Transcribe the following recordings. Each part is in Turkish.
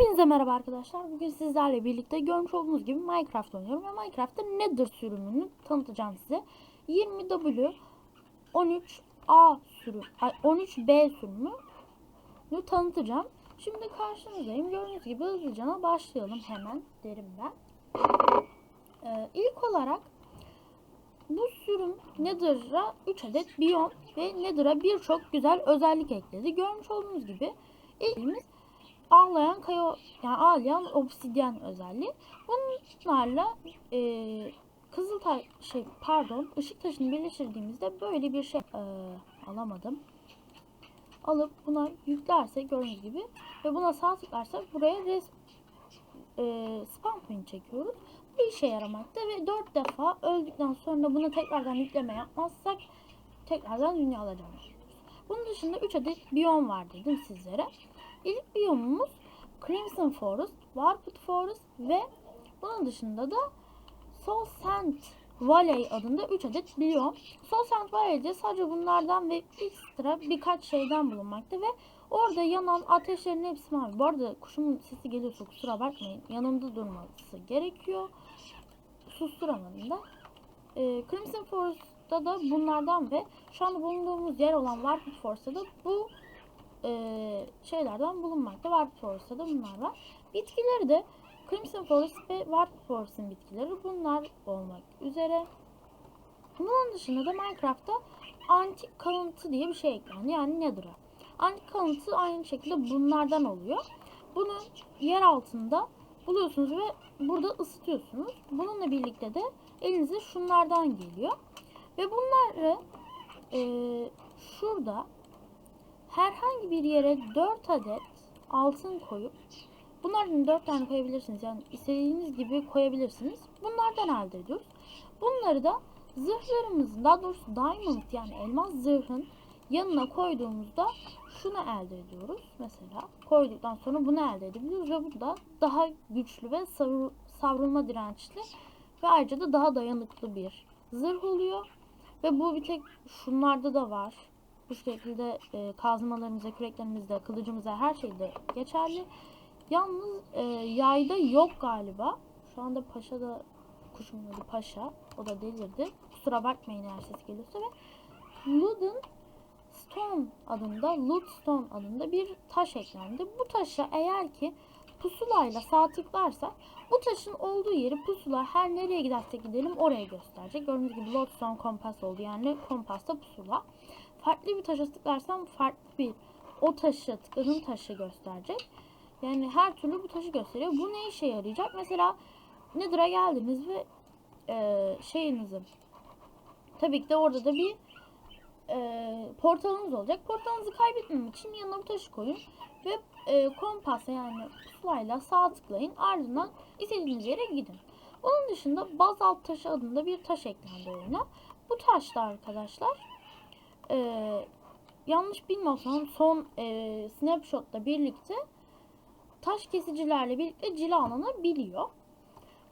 Hepinize merhaba arkadaşlar. Bugün sizlerle birlikte görmüş olduğunuz gibi Minecraft oynuyorum ve Minecraft'ta Nether sürümünü tanıtacağım size. 20W 13A sürüm, ay 13B sürümünü tanıtacağım. Şimdi karşınızdayım. Gördüğünüz gibi hızlıca başlayalım hemen derim ben. Ee, ilk olarak bu sürüm Nether'a 3 adet biyom ve Nether'a birçok güzel özellik ekledi. Görmüş olduğunuz gibi ilkimiz ağlayan kaya yani ağlayan obsidyen özelliği. Bunlarla e, kızıl taş şey pardon ışık taşını birleştirdiğimizde böyle bir şey e, alamadım. Alıp buna yüklersek gördüğünüz gibi ve buna sağ tıklarsak buraya res e, spam point çekiyoruz. Bu işe yaramakta ve 4 defa öldükten sonra bunu tekrardan yükleme yapmazsak tekrardan dünya alacağız. Bunun dışında 3 adet biyom var dedim sizlere. İlk biyomumuz Crimson Forest, Warped Forest ve bunun dışında da Soul Sand Valley adında 3 adet biyom. Soul Sand Valley'de sadece bunlardan ve ekstra birkaç şeyden bulunmakta ve orada yanan ateşlerin hepsi mavi. Bu arada kuşumun sesi geliyorsa kusura bakmayın. Yanımda durması gerekiyor. Susturamadım da. Ee, Crimson Forest'ta da bunlardan ve şu anda bulunduğumuz yer olan Warped Forest'ta da bu e, şeylerden bulunmakta. Warp Forest'ta da bunlar var. Bitkileri de Crimson Forest ve Warp Forest'ın bitkileri bunlar olmak üzere. Bunun dışında da Minecraft'ta antik kalıntı diye bir şey eklendi. Yani Nether'a. Antik kalıntı aynı şekilde bunlardan oluyor. Bunu yer altında buluyorsunuz ve burada ısıtıyorsunuz. Bununla birlikte de elinize şunlardan geliyor. Ve bunları e, şurada herhangi bir yere 4 adet altın koyup bunlardan 4 tane koyabilirsiniz. Yani istediğiniz gibi koyabilirsiniz. Bunlardan elde ediyoruz. Bunları da zırhlarımızın daha doğrusu diamond yani elmas zırhın yanına koyduğumuzda şunu elde ediyoruz. Mesela koyduktan sonra bunu elde edebiliyoruz ve bu da daha güçlü ve savru- savrulma dirençli ve ayrıca da daha dayanıklı bir zırh oluyor. Ve bu bir tek şunlarda da var. Bu şekilde e, kazmalarımıza, küreklerimizde, kılıcımıza her şeyde geçerli. Yalnız e, yayda yok galiba. Şu anda Paşa da kuşumun adı Paşa. O da delirdi. Kusura bakmayın eğer ses geliyorsa ve Ludden Stone adında, Lootstone adında bir taş eklendi. Bu taşa eğer ki pusulayla sağ tıklarsak bu taşın olduğu yeri pusula her nereye gidersek gidelim oraya gösterecek. Gördüğünüz gibi Lodestone kompas oldu. Yani kompasta pusula. Farklı bir taşa tıklarsam farklı bir o taşı tıkladığım taşı gösterecek. Yani her türlü bu taşı gösteriyor. Bu ne işe yarayacak? Mesela Nether'a geldiniz ve e, şeyinizi tabii ki de orada da bir e, portalınız olacak. Portalınızı kaybetmemek için yanına bu taşı koyun ve e, kompasla yani pusulayla sağ tıklayın. Ardından istediğiniz yere gidin. Onun dışında bazalt taşı adında bir taş eklendi oyuna. Bu taşta arkadaşlar e, yanlış bilmiyorsam son e, snapshot'la birlikte taş kesicilerle birlikte cilalanabiliyor.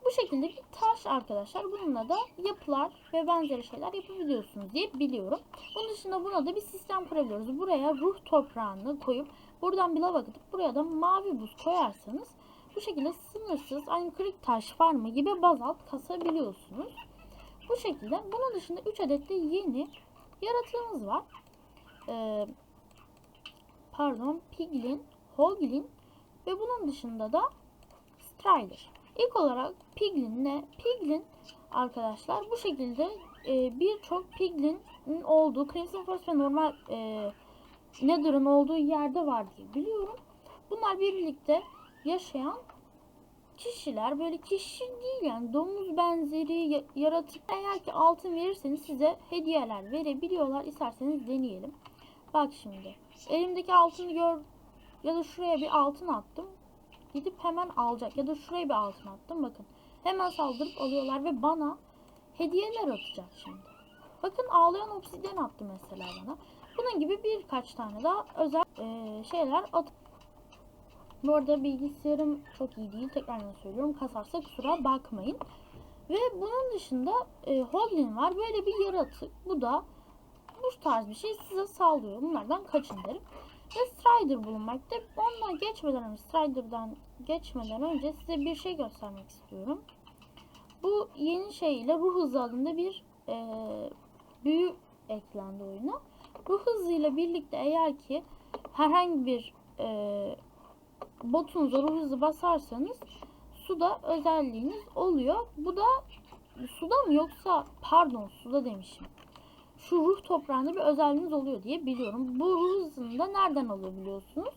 Bu şekilde bir taş arkadaşlar. Bununla da yapılar ve benzeri şeyler yapabiliyorsunuz diye biliyorum. Bunun dışında buna da bir sistem kurabiliyoruz. Buraya ruh toprağını koyup buradan bir lava katıp buraya da mavi buz koyarsanız bu şekilde sınırsız aynı kırık taş farmı gibi bazalt kasabiliyorsunuz. Bu şekilde bunun dışında 3 adet de yeni yaratığımız var. Ee, pardon Piglin, Hoglin ve bunun dışında da Strider. İlk olarak Piglin ne? Piglin arkadaşlar bu şekilde e, birçok Piglin'in olduğu Crimson Forest ve normal e, Nether'ın olduğu yerde var diye biliyorum. Bunlar birlikte yaşayan kişiler böyle kişi değil yani domuz benzeri ya- yaratık eğer ki altın verirseniz size hediyeler verebiliyorlar isterseniz deneyelim. Bak şimdi elimdeki altını gör ya da şuraya bir altın attım gidip hemen alacak ya da şuraya bir altın attım bakın hemen saldırıp alıyorlar ve bana hediyeler atacak şimdi. Bakın ağlayan obsidyen attı mesela bana. Bunun gibi birkaç tane daha özel eee, şeyler at. Bu arada bilgisayarım çok iyi değil. Tekrardan söylüyorum. Kasarsa kusura bakmayın. Ve bunun dışında e, Hoglin var. Böyle bir yaratık. Bu da bu tarz bir şey size sağlıyor. Bunlardan kaçın derim. ve Strider bulunmakta. Ondan geçmeden önce Strider'dan geçmeden önce size bir şey göstermek istiyorum. Bu yeni şey ile ruh hızı adında bir e, büyü eklendi oyuna. Ruh hızıyla birlikte eğer ki herhangi bir e, botunuza ruh hızı basarsanız suda özelliğiniz oluyor. Bu da suda mı yoksa pardon suda demişim. Şu ruh toprağında bir özelliğiniz oluyor diye biliyorum. Bu ruh hızını da nereden alıyor biliyorsunuz?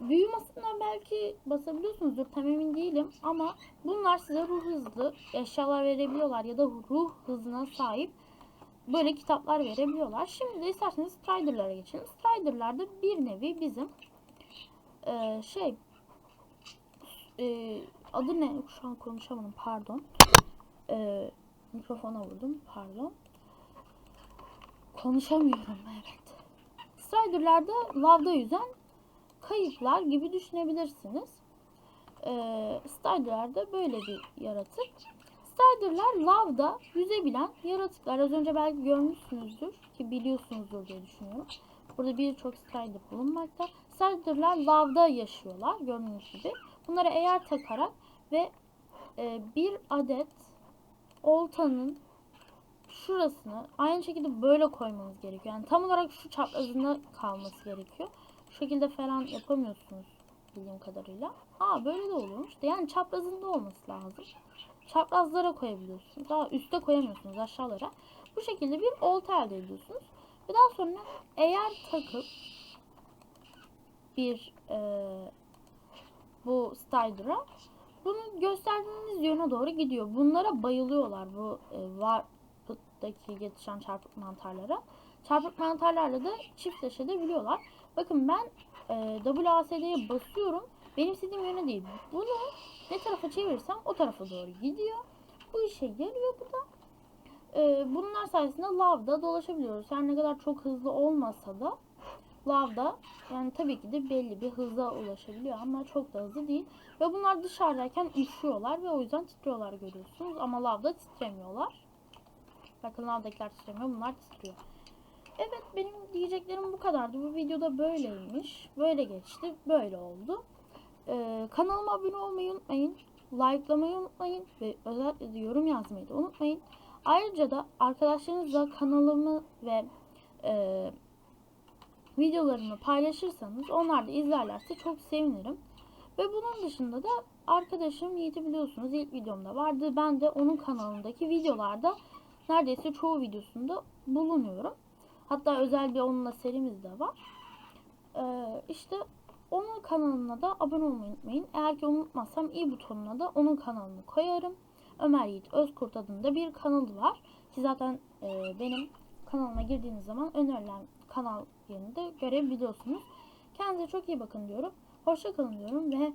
Büyü masasından belki basabiliyorsunuzdur tam emin değilim ama bunlar size ruh hızlı eşyalar verebiliyorlar ya da ruh hızına sahip böyle kitaplar verebiliyorlar. Şimdi de isterseniz Strider'lara geçelim. Strider'lar da bir nevi bizim eee, şey eee, adı ne? Şu an konuşamadım pardon. Eee, mikrofona vurdum pardon. Konuşamıyorum evet. Strider'larda lavda yüzen kayıklar gibi düşünebilirsiniz. Ee, Strider'lar da böyle bir yaratık. Strider'lar lavda yüzebilen yaratıklar. Az önce belki görmüşsünüzdür ki biliyorsunuzdur diye düşünüyorum. Burada birçok Strider bulunmakta. Strider'lar lavda yaşıyorlar gördüğünüz gibi. Bunlara eğer takarak ve e, bir adet oltanın şurasını aynı şekilde böyle koymanız gerekiyor. Yani tam olarak şu çaprazında kalması gerekiyor. Şu şekilde falan yapamıyorsunuz bildiğim kadarıyla. Aa böyle de oluyormuş. Yani çaprazında olması lazım. Çaprazlara koyabiliyorsunuz. Daha üste koyamıyorsunuz aşağılara. Bu şekilde bir olta elde ediyorsunuz. Ve daha sonra eğer takıp bir eee bu Strider'a bunu gösterdiğiniz yöne doğru gidiyor. Bunlara bayılıyorlar bu e, var daki yetişen çarpık mantarlara. Çarpık mantarlarla da çiftleşebiliyorlar. Bakın ben e, WASD'ye basıyorum. Benim istediğim yöne değil. Bunu ne tarafa çevirirsem o tarafa doğru gidiyor. Bu işe yarıyor bu da. E, bunlar sayesinde lavda dolaşabiliyoruz. Her ne kadar çok hızlı olmasa da lavda yani tabii ki de belli bir hıza ulaşabiliyor ama çok da hızlı değil. Ve bunlar dışarıdayken üşüyorlar ve o yüzden titriyorlar görüyorsunuz. Ama lavda titremiyorlar. Bakın lavdakiler titremiyor bunlar titriyor. Evet benim diyeceklerim bu kadardı. Bu videoda böyleymiş. Böyle geçti. Böyle oldu. Ee, kanalıma abone olmayı unutmayın. Like'lamayı unutmayın. Ve özellikle yorum yazmayı da unutmayın. Ayrıca da arkadaşlarınızla kanalımı ve e, videolarımı paylaşırsanız onlar da izlerlerse çok sevinirim. Ve bunun dışında da arkadaşım Yiğit'i biliyorsunuz ilk videomda vardı. Ben de onun kanalındaki videolarda neredeyse çoğu videosunda bulunuyorum. Hatta özel bir onunla serimiz de var. Ee, işte onun kanalına da abone olmayı unutmayın. Eğer ki unutmazsam i butonuna da onun kanalını koyarım. Ömer Yiğit Özkurt adında bir kanalı var. Ki zaten e, benim kanalıma girdiğiniz zaman önerilen kanal yerini de görebiliyorsunuz. Kendinize çok iyi bakın diyorum. Hoşça kalın diyorum ve